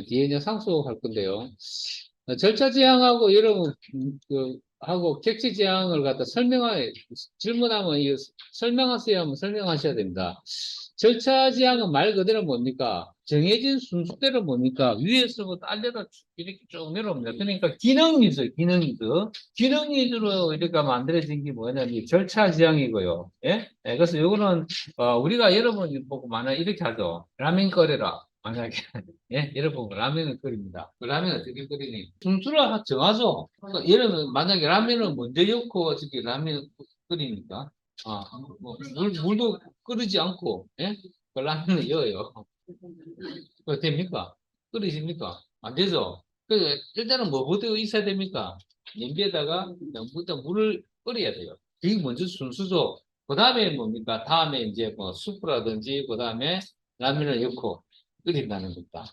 아, 뒤에 이제 상수할 건데요. 어, 절차 지향하고 여러분 음, 그 하고 객체 지향을 갖다 설명하 질문하면 이거 설명하세요 하면 설명하셔야 됩니다. 절차 지향은 말 그대로 뭡니까? 정해진 순서대로 뭡니까? 위에서부터 쭉 이렇게 쭉 내려옵니다. 그러니까 기능 위주, 기능 위주. 기능 위주로 이렇게 만들어진 게 뭐냐면 이 절차 지향이고요. 예? 예, 그래서 요거는 어, 우리가 여러분 보고 만약 이렇게 하죠. 라면 끓여라. 만약에 예, 여러분 라면을 끓입니다. 그 라면 어떻게 끓이니? 순수를 하- 정하죠. 그러니까 예를 만약에 라면을 먼저 넣고 어떻게 라면 끓입니까? 아, 뭐, 물, 물도 끓이지 않고, 예? 그 라면을 넣어요. 그 됩니까? 끓이십니까? 안 되죠? 그 일단은 뭐부터 있어야 됩니까? 냄비에다가 일단 물을 끓여야 돼요. 그게 먼저 순수죠. 그 다음에 뭡니까? 다음에 이제 뭐 수프라든지 그 다음에 라면을 넣고 끓인다는 겁니다.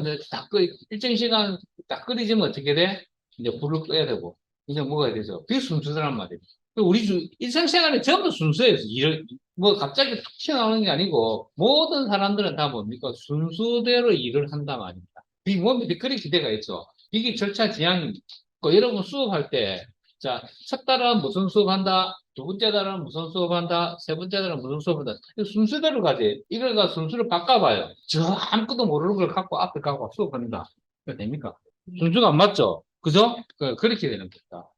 이제 다 끓, 일정 시간 딱 끓이지면 어떻게 돼? 이제 불을 꺼야 되고, 이제 먹어야 되죠. 그게 순수란. 그 우리 주, 일상생활에 전부 순수해요. 일을, 뭐 갑자기 툭 튀어나오는 게 아니고, 모든 사람들은 다 뭡니까? 순수대로 일을 한단 말입니다. 이 몸에 그렇게 돼가 있죠. 이게 절차 지향입니다. 그 여러분 수업할 때, 자, 첫 달은 무슨 수업한다? 두 번째 달은 무슨 수업한다? 세 번째 달은 무슨 수업한다? 이거 순수대로 가지. 이거가 순수를 바꿔봐요. 저 아무것도 모르는 걸 갖고 앞에 가고 수업합니다. 됩니까? 순수가 안 맞죠? 그죠? 그, 그렇게 되는 겁니다.